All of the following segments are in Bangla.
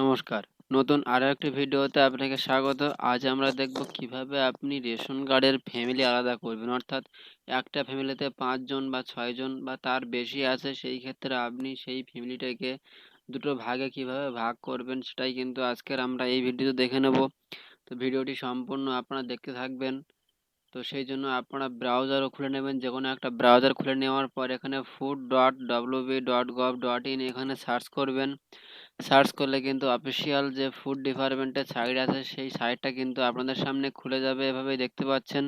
নমস্কার। নতুন আরও একটি ভিডিওতে আপনাকে স্বাগত। আজ আমরা দেখব কীভাবে আপনি রেশন কার্ডের ফ্যামিলি আলাদা করবেন। অর্থাৎ একটা ফ্যামিলিতে পাঁচজন বা ছয়জন বা তার বেশি আছে, সেই ক্ষেত্রে আপনি সেই ফ্যামিলিটাকে দুটো ভাগে কীভাবে ভাগ করবেন সেটাই কিন্তু আজকের আমরা এই ভিডিওতে দেখে নেব। তো ভিডিওটি সম্পূর্ণ আপনারা দেখতে থাকবেন। তো সেই জন্য আপনারা ব্রাউজারও খুলে নেবেন। যে কোনো একটা ব্রাউজার খুলে নেওয়ার পর এখানে food dot b dot gov dot in এখানে সার্চ করবেন। সার্চ করলে কিন্তু অফিসিয়াল যে ফুড ডিপার্টমেন্টের সাইট আছে, সেই সাইটটা কিন্তু আপনাদের সামনে খুলে যাবে, এভাবেই দেখতে পাচ্ছেন।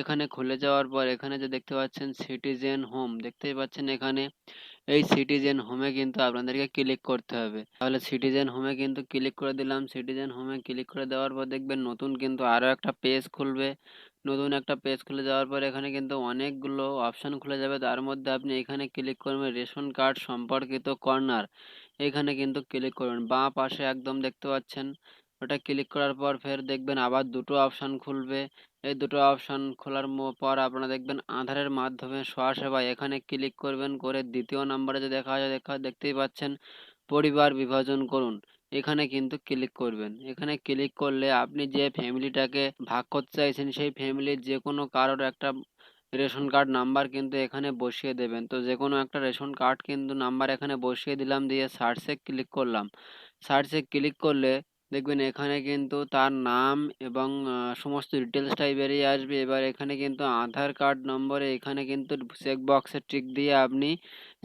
এখানে খুলে যাওয়ার পর এখানে যে দেখতে পাচ্ছেন সিটিজেন হোম দেখতেই পাচ্ছেন এখানে। এই সিটিজেন হোমে কিন্তু আপনাদেরকে ক্লিক করতে হবে। তাহলে সিটিজেন হোমে কিন্তু ক্লিক করে দিলাম। সিটিজেন হোমে ক্লিক করে দেওয়ার পর দেখবেন নতুন কিন্তু আরও একটা পেজ খুলবে। নতুন একটা পেজ খুলে যাওয়ার পর এখানে কিন্তু অনেকগুলো অপশান খুলে যাবে। তার মধ্যে আপনি এখানে ক্লিক করবেন রেশন কার্ড সম্পর্কিত কর্নার এখানে কিন্তু ক্লিক করবেন বাঁ পাশে একদম দেখতে পাচ্ছেন, ওটা ক্লিক করার পর ফের দেখবেন আবার দুটো অপশান খুলবে। এই দুটো অপশান খোলার পর আপনারা দেখবেন আধারের মাধ্যমে সেবা এখানে ক্লিক করবেন, করে দ্বিতীয় নাম্বারে যে দেখা যায় দেখা, দেখতেই পাচ্ছেন, পরিবার বিভাজন করুন। এখানে কিন্তু ক্লিক করবেন। এখানে ক্লিক করলে আপনি যে ফ্যামিলিটাকে ভাগ করতে চাইছেন, সেই ফ্যামিলির যে কোনো কারোর একটা রেশন কার্ড নাম্বার কিন্তু এখানে বসিয়ে দেবেন। তো যে কোনো একটা রেশন কার্ড কিন্তু নাম্বার এখানে বসিয়ে দিলাম, দিয়ে সার্চে ক্লিক করলাম। সার্চে ক্লিক করলে দেখবেন এখানে কিন্তু তার নাম এবং সমস্ত ডিটেলসটাই বেরিয়ে আসবে। এবার এখানে কিন্তু আধার কার্ড নম্বরে এখানে কিন্তু চেক বক্সে টিক দিয়ে আপনি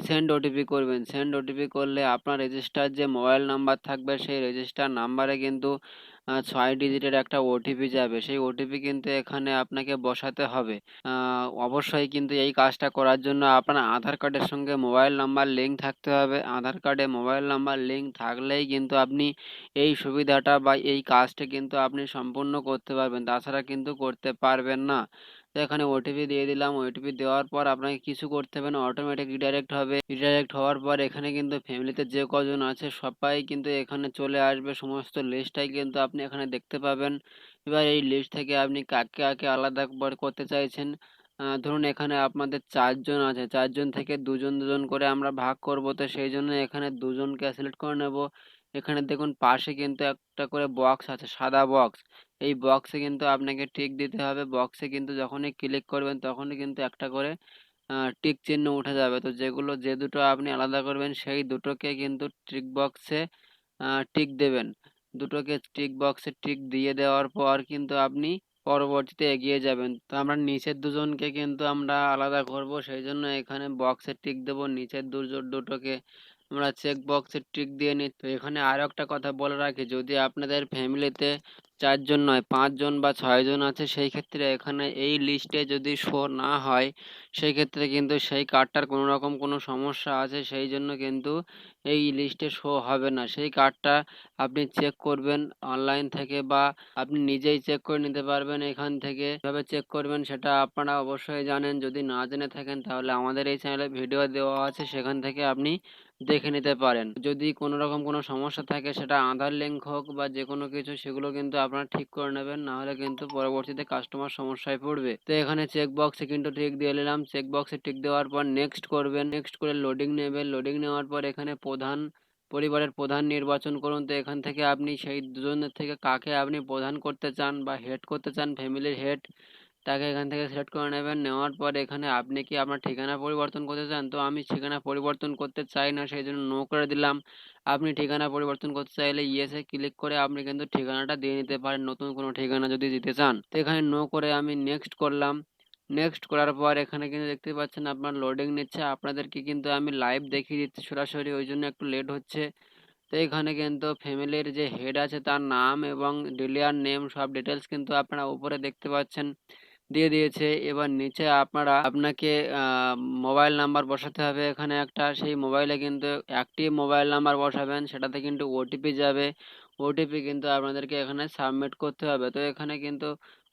সেন্ড ওটিপি করবেন। সেন্ড ওটিপি করলে আপনার রেজিস্টার যে মোবাইল নাম্বার থাকবে, সেই রেজিস্টার নাম্বারে কিন্তু ছয় ডিজিটের একটা ওটিপি যাবে। সেই ওটিপি কিন্তু এখানে আপনাকে বসাতে হবে। অবশ্যই কিন্তু এই কাজটা করার জন্য আপনার আধার কার্ডের সঙ্গে মোবাইল নাম্বার লিঙ্ক থাকতে হবে। আধার কার্ডে মোবাইল নাম্বার লিঙ্ক থাকলেই কিন্তু আপনি এই সুবিধাটা বা এই কাজটা কিন্তু আপনি সম্পূর্ণ করতে পারবেন। তাছাড়া কিন্তু করতে পারবেন না। তো এখানে ওটিপি দিয়ে দিলাম। ওটিপি দেওয়ার পর আপনাকে কিছু করতে হবে না অটোমেটিক রিডাইরেক্ট হবে। রিডাইরেক্ট হওয়ার পর এখানে কিন্তু ফ্যামিলিতে যে কজন আছে সবাই কিন্তু এখানে চলে আসবে। সমস্ত লিস্টটাই কিন্তু আপনি এখানে দেখতে পাবেন। এবার এই লিস্ট থেকে আপনি কাকে কাকে আলাদা করতে চাইছেন? ধরুন এখানে আপনাদের চারজন আছে। চারজন থেকে দুজন দুজন করে আমরা ভাগ করব। তো সেই জন্য এখানে দুজনকে সিলেক্ট করে নেব। এখানে দেখুন পাশে কিন্তু একটা করে বক্স আছে, সাদা বক্স এই বক্সে কিন্তু আপনাকে টিক দিতে হবে। বক্সে কিন্তু যখনই ক্লিক করবেন, তখনই কিন্তু একটা করে টিক চিহ্ন উঠে যাবে। তো যেগুলো, যে দুটো আপনি আলাদা করবেন, সেই দুটোকে কিন্তু টিক বক্সে টিক দেবেন। দুটোকে টিক বক্সে টিক দিয়ে দেওয়ার পর কিন্তু আপনি পরবর্তীতে এগিয়ে যাবেন। তো আমরা নিচের দুজনকে কিন্তু আমরা আলাদা করব, সেই জন্য এখানে বক্সে টিক দেবো। নিচের দুজন, দুটোকে আমরা চেক বক্সে টিক দিয়ে নিই তো এখানে আরও একটা কথা বলে রাখি, যদি আপনাদের ফ্যামিলিতে চারজন নয়, পাঁচজন বা ছয়জন আছে, সেই ক্ষেত্রে এখানে এই লিস্টে যদি শো না হয়, সেই ক্ষেত্রে কিন্তু সেই কার্ডটার কোনো রকম কোনো সমস্যা আছে, সেই জন্য কিন্তু এই লিস্টে শো হবে না। সেই কার্ডটা আপনি চেক করবেন অনলাইন থেকে বা আপনি নিজেই চেক করে নিতে পারবেন এখান থেকে। কীভাবে চেক করবেন সেটা আপনারা অবশ্যই জানেন। যদি না জেনে থাকেন তাহলে আমাদের এই চ্যানেলে ভিডিও দেওয়া আছে, সেখান থেকে আপনি দেখে নিতে পারেন। যদি কোনো রকম কোনো সমস্যা থাকে, সেটা আধার লিঙ্ক হোক বা যে কোনো কিছু, সেগুলো কিন্তু আপনারা ঠিক করে নেবেন, নাহলে কিন্তু পরবর্তীতে কাস্টমার সমস্যায় পড়বে। তো এখানে চেক বক্সে কিন্তু ঠিক দিয়ে নিলাম। চেক বক্সে টিক দেওয়ার পর নেক্সট করবেন। নেক্সট করে লোডিং নেবেন। লোডিং নেওয়ার পর এখানে প্রধান, পরিবারের প্রধান নির্বাচন করুন। তো এখান থেকে আপনি সেই দুজনের থেকে কাকে আপনি প্রধান করতে চান বা হেড করতে চান ফ্যামিলির হেড তাকে এখান থেকে সিলেক্ট করে নেবেন। নেওয়ার পর এখানে আপনি কি আপনার ঠিকানা পরিবর্তন করতে চান? তো আমি ঠিকানা পরিবর্তন করতে চাই না, সেই জন্য নো করে দিলাম। আপনি ঠিকানা পরিবর্তন করতে চাইলে ইয়েসে ক্লিক করে আপনি কিন্তু ঠিকানাটা দিয়ে নিতে পারেন, নতুন কোনো ঠিকানা যদি দিতে চান। তো এখানে নো করে আমি নেক্সট করলাম। নেক্সট করার পর এখানে কিন্তু দেখতে পাচ্ছেন আপনার লোডিং নিচ্ছে। আপনাদেরকে কিন্তু আমি লাইভ দেখিয়ে দিচ্ছি সরাসরি, ওই জন্য একটু লেট হচ্ছে। তো এখানে কিন্তু ফ্যামিলির যে হেড আছে তার নাম এবং ডিলিয়ার নেম সব ডিটেলস কিন্তু আপনারা উপরে দেখতে পাচ্ছেন। দিয়ে দিয়েছে। এবার নিচে আপনারা, আপনাকে মোবাইল নাম্বার বসাতে হবে এখানে একটা। সেই মোবাইলে কিন্তু একটি মোবাইল নাম্বার বসাবেন। সেটাতে কিন্তু ওটিপি যাবে। ওটিপি কিন্তু আপনাদেরকে এখানে সাবমিট করতে হবে। তো এখানে কিন্তু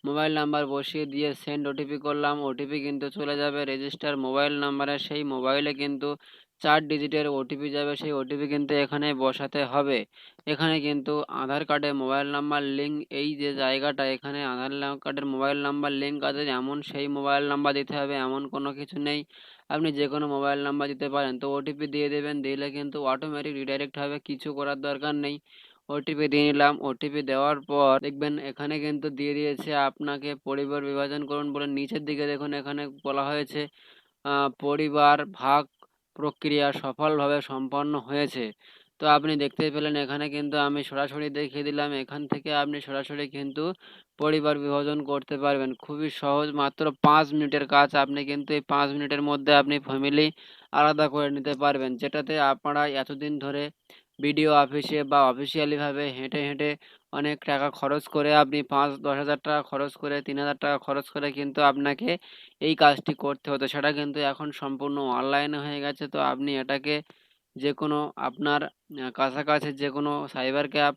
মোবাইল নাম্বার বসিয়ে দিয়ে সেন্ড ওটিপি করলাম। ওটিপি কিন্তু চলে যাবে রেজিস্টার মোবাইল নাম্বারে সেই মোবাইলে কিন্তু চার ডিজিটের ওটিপি যাবে, সেই ওটিপি কিন্তু এখানে বসাতে হবে। এখানে কিন্তু আধার কার্ডে মোবাইল নাম্বার, লিঙ্ক, এই যে জায়গাটা, এখানে আধার কার্ডের মোবাইল নাম্বার, লিঙ্ক আছে এমন সেই মোবাইল নাম্বার দিতে হবে, এমন কোনো কিছু নেই। আপনি যে কোনো মোবাইল নাম্বার দিতে পারেন, তো ওটিপি দিয়ে দেবেন, দিলে কিন্তু অটোমেটিক রিডাইরেক্ট হবে, কিছু করার দরকার নেই। ওটিপি দিয়ে নিলাম, ওটিপি দেওয়ার পর দেখবেন এখানে কিন্তু দিয়ে দিয়েছে আপনাকে পরিবার বিভাজন করুন বলে, নিচের দিকে দেখুন এখানে বলা হয়েছে পরিবার ভাগ প্রক্রিয়া সফলভাবে সম্পন্ন হয়েছে। তো আপনি দেখতে পেলেন, এখানে কিন্তু আমি সরাসরি দেখিয়ে দিলাম, এখান থেকে আপনি সরাসরি কিন্তু পরিবার বিভাজন করতে পারবেন। খুবই সহজ, মাত্র পাঁচ মিনিটের কাজ আপনি কিন্তু এই পাঁচ মিনিটের মধ্যে আপনি ফ্যামিলি আলাদা করে নিতে পারবেন, যেটাতে আপনারা এতদিন ধরে বিডিও অফিসে বা অফিসিয়ালিভাবে হেঁটে হেঁটে অনেক টাকা খরচ করে আপনি পাঁচ, দশ হাজার টাকা খরচ করে, তিন হাজার টাকা খরচ করে কিন্তু আপনাকে এই কাজটি করতে হতো। সেটা কিন্তু এখন সম্পূর্ণ অনলাইনে হয়ে গেছে। তো আপনি এটাকে যে কোনো আপনার কাছাকাছি যে কোনো সাইবার ক্যাব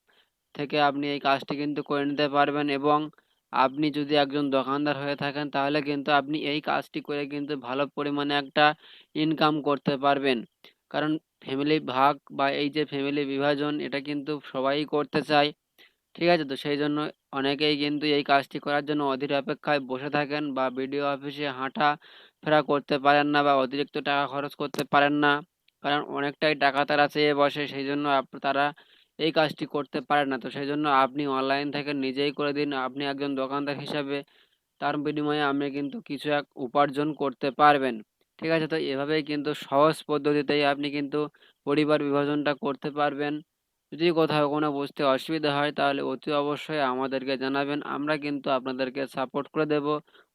থেকে আপনি এই কাজটি কিন্তু করে নিতে পারবেন এবং আপনি যদি একজন দোকানদার হয়ে থাকেন তাহলে কিন্তু আপনি এই কাজটি করে কিন্তু ভালো পরিমাণে একটা ইনকাম করতে পারবেন। কারণ ফ্যামিলি ভাগ বা এই যে ফ্যামিলি বিভাজন, এটা কিন্তু সবাই করতে চায়। ঠিক আছে তো? সেই জন্য অনেকেই কিন্তু এই কাজটি করার জন্য অধীর অপেক্ষায় বসে থাকেন বা বিডিও অফিসে হাঁটা ফেরা করতে পারেন না বা অতিরিক্ত টাকা খরচ করতে পারেন না। কারণ অনেকটাই টাকা তারা চেয়ে বসে সেই জন্য তারা এই কাজটি করতে পারে না। তো সেই জন্য আপনি অনলাইন থেকে নিজেই করে দিন। আপনি একজন দোকানদার হিসাবে তার বিনিময়ে আপনি কিন্তু কিছু এক উপার্জন করতে পারবেন। ঠিক আছে? তো এভাবেই কিন্তু সহজ পদ্ধতিতেই আপনি কিন্তু পরিবার বিভাজনটা করতে পারবেন। যদি কোথাও কোনো বুঝতে অসুবিধা হয় তাহলে অতি অবশ্যই আমাদেরকে জানাবেন। আমরা কিন্তু আপনাদেরকে সাপোর্ট করে দেব।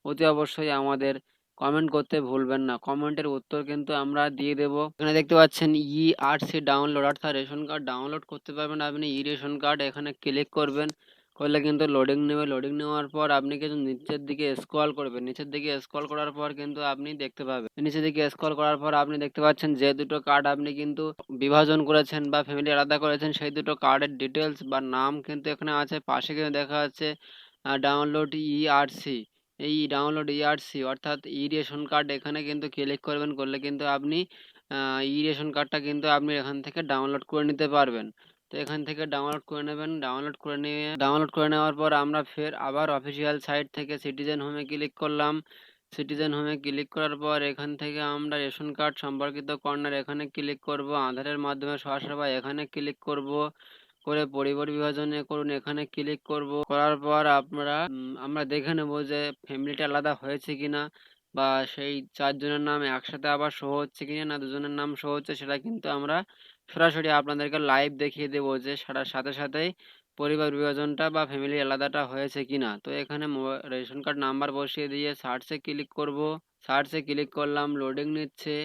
অতি অবশ্যই আমাদের কমেন্ট করতে ভুলবেন না। কমেন্টের উত্তর কিন্তু আমরা দিয়ে দেব। এখানে দেখতে পাচ্ছেন ই আর সি ডাউনলোড অর্থাৎ রেশন কার্ড ডাউনলোড করতে পারবেন। আপনি ই রেশন কার্ড এখানে ক্লিক করবেন। করলে কিন্তু লোডিং নেবে। লোডিং নেওয়ার পর আপনি কিন্তু নিচের দিকে স্ক্রল করবেন। নিচের দিকে স্ক্রল করার পর কিন্তু আপনি দেখতে পাবেন। নিচের দিকে স্ক্রল করার পর আপনি দেখতে পাচ্ছেন যে দুটো কার্ড আপনি কিন্তু বিভাজন করেছেন বা ফ্যামিলি আলাদা করেছেন, সেই দুটো কার্ডের ডিটেলস বা নাম কিন্তু এখানে আছে। পাশে কিন্তু দেখা যাচ্ছে ডাউনলোড ইআরসি এই ডাউনলোড ইআরসি অর্থাৎ ই রেশন কার্ড এখানে কিন্তু ক্লিক করবেন। করলে কিন্তু আপনি ই রেশন কার্ডটা কিন্তু আপনি এখান থেকে ডাউনলোড করে নিতে পারবেন। এখান থেকে ডাউনলোড করে নেবেন। ডাউনলোড করে নিয়ে ডাউনলোড করে নেওয়ার পর আমরা ফের আবার অফিসিয়াল সাইট থেকে সিটিজেন হোমে ক্লিক করলাম। সিটিজেন হোমে ক্লিক করার পর এখান থেকে আমরা রেশন কার্ড সম্পর্কিত কর্নার এখানে ক্লিক করব। আধারের মাধ্যমে সরাসরি বা এখানে ক্লিক করব। করে পরিবার বিভাজনে করুন, এখানে ক্লিক করব। করার পর আপনারা আমরা দেখে নেব যে ফ্যামিলিটা আলাদা হয়েছে কিনা বা সেই চারজনের নাম একসাথে আবার শো হচ্ছে কিনা না, দুজনের নাম শো হচ্ছে, সেটা কিন্তু আমরা সরাসরি আপনাদেরকে লাইভ দেখিয়ে দেবো যে সেটার সাথে সাথেই পরিবার, বিভাজনটা বা ফ্যামিলি আলাদাটা হয়েছে কিনা। তো এখানে রেশন কার্ড নাম্বার বসিয়ে দিয়ে সার্চে ক্লিক করব। সার্চে ক্লিক করলাম লোডিং নিচ্ছে।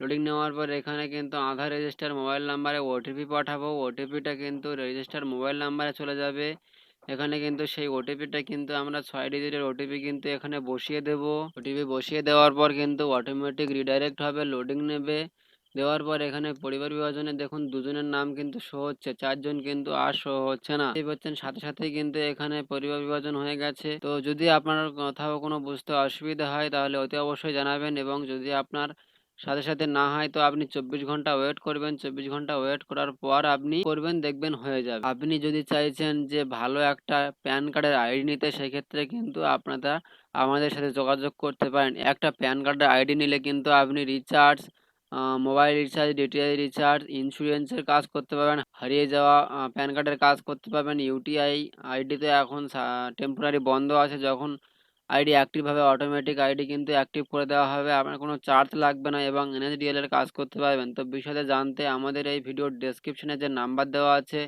লোডিং নেওয়ার পর এখানে কিন্তু আধার রেজিস্টার মোবাইল নাম্বারে ওটিপি পাঠাবো। ওটিপিটা কিন্তু রেজিস্টার মোবাইল নাম্বারে চলে যাবে। এখানে কিন্তু সেই ওটিপিটা কিন্তু আমরা ছয় ডিজিটের ওটিপি কিন্তু এখানে বসিয়ে দেব। ওটিপি বসিয়ে দেওয়ার পর কিন্তু অটোমেটিক রিডাইরেক্ট হবে লোডিং নেবে। দেওয়ার পর এখানে পরিবার বিভাজনে দেখুন দুজনের নাম কিন্তু শো হচ্ছে, চারজন কিন্তু আর শো হচ্ছে না। এই বলছেন সাথে সাথেই কিন্তু এখানে পরিবার বিভাজন হয়ে গেছে। তো যদি আপনার কোথাও কোনো বুঝতে অসুবিধা হয় তাহলে অতি অবশ্যই জানাবেন এবং যদি আপনার সাথে সাথে না হয় তো আপনি চব্বিশ ঘণ্টা ওয়েট করবেন। চব্বিশ ঘণ্টা ওয়েট করার পর আপনি করবেন, দেখবেন হয়ে যাবে। আপনি যদি চাইছেন যে ভালো একটা প্যান কার্ডের আইডি নিতে সেক্ষেত্রে কিন্তু আপনারা আমাদের সাথে যোগাযোগ করতে পারেন। একটা প্যান কার্ডের আইডি নিলে কিন্তু আপনি recharge mobile recharge DTI recharge ইন্স্যুরেন্সের কাজ করতে পারবেন, হারিয়ে যাওয়া প্যান কার্ডের কাজ করতে পারবেন ইউটিআই আইডিতে এখন টেম্পোরারি বন্ধ আছে, যখন আইডি অ্যাক্টিভ হবে অটোমেটিক আইডি কিন্তু অ্যাক্টিভ করে দেওয়া হবে, আপনার কোনো চার্জ লাগবে না এবং এনএসডিএল এর কাজ করতে পারবেন। তো বিষয়ে জানতে আমাদের এই ভিডিও ডেসক্রিপশনে যে নাম্বার দেওয়া আছে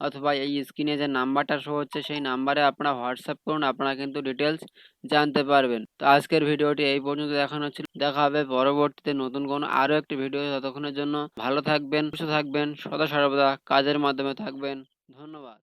অথবা এই স্ক্রিনে যে নাম্বারটা শো হচ্ছে, সেই নাম্বারে আপনারা হোয়াটসঅ্যাপ করুন, আপনারা কিন্তু ডিটেলস জানতে পারবেন। তো আজকের ভিডিওটি এই পর্যন্ত দেখানো ছিল দেখা হবে পরবর্তীতে নতুন কোনো আরও একটি ভিডিও ততক্ষণের জন্য ভালো থাকবেন, সুস্থ থাকবেন, সদা সর্বদা কাজের মাধ্যমে থাকবেন। ধন্যবাদ।